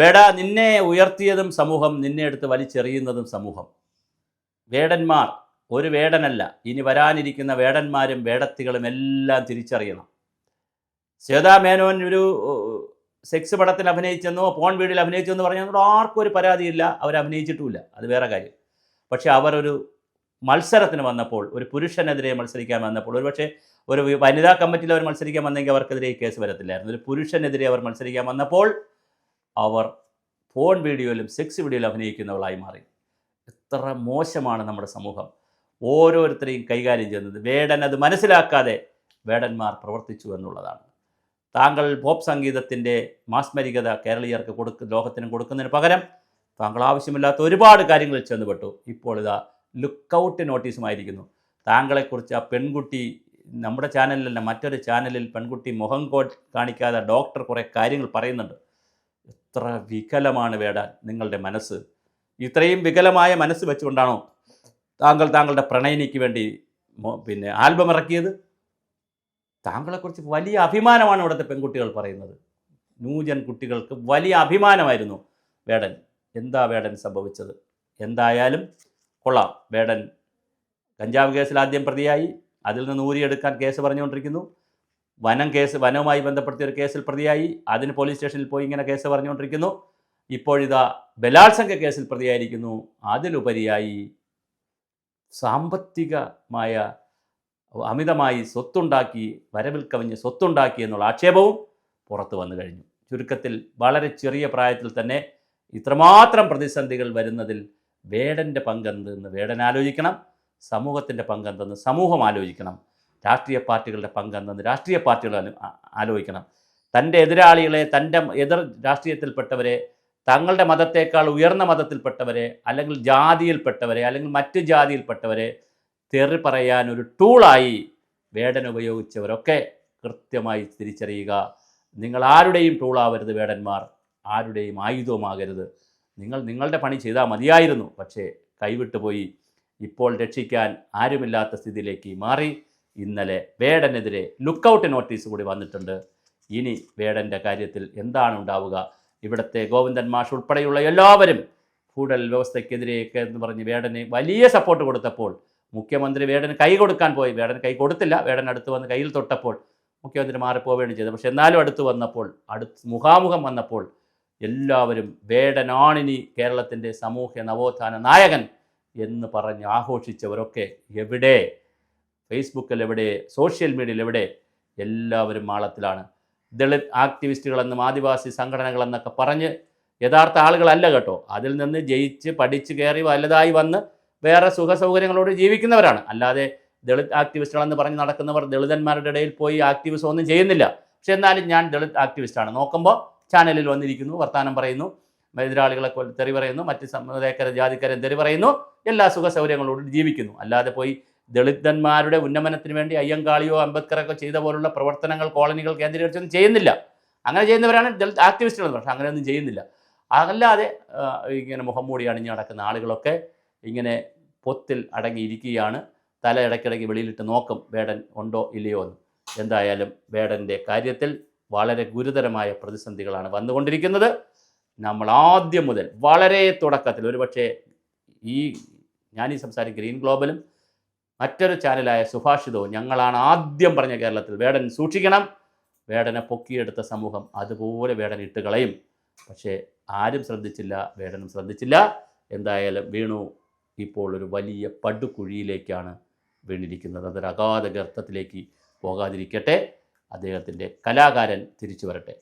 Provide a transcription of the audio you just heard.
വേട നിന്നെ ഉയർത്തിയതും സമൂഹം നിന്നെ എടുത്ത് വലിച്ചെറിയുന്നതും സമൂഹം. വേടന്മാർ ഒരു വേടനല്ല. ഇനി വരാനിരിക്കുന്ന വേടന്മാരും വേടത്തികളും എല്ലാം തിരിച്ചറിയണം. ശ്വേതാ മേനോൻ ഒരു സെക്സ് പടത്തിൽ അഭിനയിച്ചെന്നോ പോൺ വീഡിയോയിൽ അഭിനയിച്ചെന്നോ പറഞ്ഞാൽ ആർക്കും ഒരു പരാതിയില്ല. അവർ അഭിനയിച്ചിട്ടുമില്ല. അത് വേറെ കാര്യം. പക്ഷേ അവർ ഒരു മത്സരത്തിന് വന്നപ്പോൾ ഒരു പുരുഷനെതിരെ മത്സരിക്കാൻ വന്നപ്പോൾ ഒരുപക്ഷെ ഒരു വനിതാ കമ്മിറ്റിയിൽ അവർ മത്സരിക്കാൻ വന്നെങ്കിൽ അവർക്കെതിരെ കേസ് വരത്തില്ലായിരുന്നു. ഒരു പുരുഷനെതിരെ അവർ മത്സരിക്കാൻ വന്നപ്പോൾ അവർ ഫോൺ വീഡിയോയിലും സെക്സ് വീഡിയോയിലും അഭിനയിക്കുന്നവളായി മാറി. എത്ര മോശമാണ് നമ്മുടെ സമൂഹം. ഓരോരുത്തരെയും കൈകാര്യം ചെയ്യുന്നത് വേടൻ അത് മനസ്സിലാക്കാതെ വേടന്മാർ പ്രവർത്തിച്ചു എന്നുള്ളതാണ്. താങ്കൾ പോപ്പ് സംഗീതത്തിന്റെ മാസ്മരികത കേരളീയർക്ക് കൊടുക്ക ലോകത്തിനും കൊടുക്കുന്നതിന് പകരം താങ്കൾ ആവശ്യമില്ലാത്ത ഒരുപാട് കാര്യങ്ങളിൽ ചെന്നുപെട്ടു. ഇപ്പോൾ ഇതാ ലുക്കൗട്ട് നോട്ടീസുമായിരിക്കുന്നു. താങ്കളെക്കുറിച്ച് ആ പെൺകുട്ടി നമ്മുടെ ചാനലിലല്ല മറ്റൊരു ചാനലിൽ പെൺകുട്ടി മുഖം കാണിക്കാതെ ഡോക്ടർ കുറേ കാര്യങ്ങൾ പറയുന്നുണ്ട്. എത്ര വികലമാണ് വേടാൻ നിങ്ങളുടെ മനസ്സ്. ഇത്രയും വികലമായ മനസ്സ് വെച്ചുകൊണ്ടാണോ താങ്കൾ താങ്കളുടെ പ്രണയിനിക്ക് വേണ്ടി പിന്നെ ആൽബം ഇറക്കിയത്? താങ്കളെക്കുറിച്ച് വലിയ അഭിമാനമാണ് ഇവിടുത്തെ പെൺകുട്ടികൾ പറയുന്നത്. ന്യൂജൻ കുട്ടികൾക്ക് വലിയ അഭിമാനമായിരുന്നു വേടൻ. എന്താ വേടൻ സംഭവിച്ചത്? എന്തായാലും കൊള്ളാം. വേടൻ കഞ്ചാവ് കേസിൽ ആദ്യം പ്രതിയായി. അതിൽ നിന്ന് ഊരിയെടുക്കാൻ കേസ് പറഞ്ഞുകൊണ്ടിരിക്കുന്നു. വനം കേസ് വനവുമായി ബന്ധപ്പെടുത്തിയ ഒരു കേസിൽ പ്രതിയായി. അതിന് പോലീസ് സ്റ്റേഷനിൽ പോയി ഇങ്ങനെ കേസ് പറഞ്ഞുകൊണ്ടിരിക്കുന്നു. ഇപ്പോഴിതാ ബലാത്സംഗ കേസിൽ പ്രതിയായിരിക്കുന്നു. അതിലുപരിയായി സാമ്പത്തികമായ അമിതമായി സ്വത്തുണ്ടാക്കി വരവിൽ കവിഞ്ഞ് സ്വത്തുണ്ടാക്കി എന്നുള്ള ആക്ഷേപവും പുറത്തു വന്നു കഴിഞ്ഞു. ചുരുക്കത്തിൽ വളരെ ചെറിയ പ്രായത്തിൽ തന്നെ ഇത്രമാത്രം പ്രതിസന്ധികൾ വരുന്നതിൽ വേടന്റെ പങ്കെന്തെന്ന് വേടൻ ആലോചിക്കണം സമൂഹത്തിന്റെ പങ്കെന്തെന്ന് സമൂഹം ആലോചിക്കണം. രാഷ്ട്രീയ പാർട്ടികളുടെ പങ്കെന്നത് രാഷ്ട്രീയ പാർട്ടികൾ ആലോചിക്കണം. തന്റെ എതിരാളികളെ തന്റെ എതിർ രാഷ്ട്രീയത്തിൽപ്പെട്ടവരെ തങ്ങളുടെ മതത്തേക്കാൾ ഉയർന്ന മതത്തിൽപ്പെട്ടവരെ അല്ലെങ്കിൽ ജാതിയിൽപ്പെട്ടവരെ അല്ലെങ്കിൽ മറ്റു ജാതിയിൽപ്പെട്ടവരെ തെറി പറയാൻ ഒരു ടൂളായി വേടൻ ഉപയോഗിച്ചവരൊക്കെ കൃത്യമായി തിരിച്ചറിയുക. നിങ്ങൾ ആരുടെയും ടൂളാവരുത് വേടന്മാർ. ആരുടെയും ആയുധവുമാകരുത്. നിങ്ങൾ നിങ്ങളുടെ പണി ചെയ്താൽ മതിയായിരുന്നു. പക്ഷേ കൈവിട്ടുപോയി. ഇപ്പോൾ രക്ഷിക്കാൻ ആരുമില്ലാത്ത സ്ഥിതിയിലേക്ക് മാറി. ഇന്നലെ വേടനെതിരെ ലുക്കൗട്ട് നോട്ടീസ് കൂടി വന്നിട്ടുണ്ട്. ഇനി വേടന്റെ കാര്യത്തിൽ എന്താണ് ഉണ്ടാവുക? ഇവിടുത്തെ ഗോവിന്ദൻ മാഷ് ഉൾപ്പെടെയുള്ള എല്ലാവരും കൂടൽ വ്യവസ്ഥയ്ക്കെതിരെയൊക്കെ എന്ന് പറഞ്ഞ് വേടന് വലിയ സപ്പോർട്ട് കൊടുത്തപ്പോൾ മുഖ്യമന്ത്രി വേടന് കൈ കൊടുക്കാൻ പോയി. വേടൻ കൈ കൊടുത്തില്ല. വേടൻ അടുത്ത് വന്ന് കയ്യിൽ തൊട്ടപ്പോൾ മുഖ്യമന്ത്രി മാറിപ്പോവുകയാണ് ചെയ്തത്. പക്ഷെ എന്നാലും അടുത്ത് വന്നപ്പോൾ അടുത്ത് മുഖാമുഖം വന്നപ്പോൾ എല്ലാവരും വേടനാണിനി കേരളത്തിന്റെ സാമൂഹ്യ നവോത്ഥാന നായകൻ എന്ന് പറഞ്ഞ് ആഘോഷിച്ചവരൊക്കെ എവിടെ? ഫേസ്ബുക്കിൽ എവിടെ സോഷ്യൽ മീഡിയയിൽ എവിടെ എല്ലാവരും മാളത്തിലാണ് ദളിത് ആക്ടിവിസ്റ്റുകളെന്നും ആദിവാസി സംഘടനകളെന്നൊക്കെ പറഞ്ഞ് യഥാർത്ഥ ആളുകളല്ല കേട്ടോ. അതിൽ നിന്ന് ജയിച്ച് പഠിച്ച് കയറി വലുതായി വന്ന് വേറെ സുഖ സൗകര്യങ്ങളോട് ജീവിക്കുന്നവരാണ്. അല്ലാതെ ദളിത് ആക്ടിവിസ്റ്റുകളെന്ന് പറഞ്ഞ് നടക്കുന്നവർ ദളിതന്മാരുടെ ഇടയിൽ പോയി ആക്ടിവിസം ഒന്നും ചെയ്യുന്നില്ല. പക്ഷെ എന്നാലും ഞാൻ ദളിത് ആക്ടിവിസ്റ്റാണ്. നോക്കുമ്പോൾ ചാനലിൽ വന്നിരിക്കുന്നു വർത്തമാനം പറയുന്നു എതിരാളികളെ തെറി പറയുന്നു മറ്റ് സമുദായക്കാരെ ജാതിക്കാരെ തെറി പറയുന്നു എല്ലാ സുഖ സൗകര്യങ്ങളോടും ജീവിക്കുന്നു. അല്ലാതെ പോയി ദളിതന്മാരുടെ ഉന്നമനത്തിന് വേണ്ടി അയ്യങ്കാളിയോ അംബേദ്കറൊക്കെ ചെയ്ത പോലുള്ള പ്രവർത്തനങ്ങൾ കോളനികൾ കേന്ദ്രീകരിച്ചൊന്നും ചെയ്യുന്നില്ല. അങ്ങനെ ചെയ്യുന്നവരാണ് ദളിത് ആക്ടിവിസ്റ്റുകൾ പക്ഷേ അങ്ങനെയൊന്നും ചെയ്യുന്നില്ല. അല്ലാതെ ഇങ്ങനെ മുഖം മൂടി അണിഞ്ഞ് നടക്കുന്ന ആളുകളൊക്കെ ഇങ്ങനെ പൊത്തിൽ അടങ്ങിയിരിക്കുകയാണ്. തല ഇടയ്ക്കിടയ്ക്ക് വെളിയിലിട്ട് നോക്കും വേടൻ ഉണ്ടോ ഇല്ലയോ എന്ന്. എന്തായാലും വേടന്റെ കാര്യത്തിൽ വളരെ ഗുരുതരമായ പ്രതിസന്ധികളാണ് വന്നുകൊണ്ടിരിക്കുന്നത്. നമ്മൾ ആദ്യം മുതൽ വളരെ തുടക്കത്തിൽ ഒരുപക്ഷെ ഈ ഞാനീ സംസാരിക്കും ഗ്രീൻ ഗ്ലോബലും മറ്റൊരു ചാനലായ സുഭാഷിതവും ഞങ്ങളാണ് ആദ്യം പറഞ്ഞ കേരളത്തിൽ വേടൻ സൂക്ഷിക്കണം. വേടനെ പൊക്കിയെടുത്ത സമൂഹം അതുപോലെ വേടൻ ഇട്ട് കളയും. പക്ഷേ ആരും ശ്രദ്ധിച്ചില്ല വേടനും ശ്രദ്ധിച്ചില്ല. എന്തായാലും വീണു ഇപ്പോൾ ഒരു വലിയ പടുകുഴിയിലേക്കാണ് വീണിരിക്കുന്നത്. അതൊരു അഗാധ ഗർത്തത്തിലേക്ക് പോകാതിരിക്കട്ടെ. അദ്ദേഹത്തിന്റെ കലാകാരൻ തിരിച്ചു വരട്ടെ.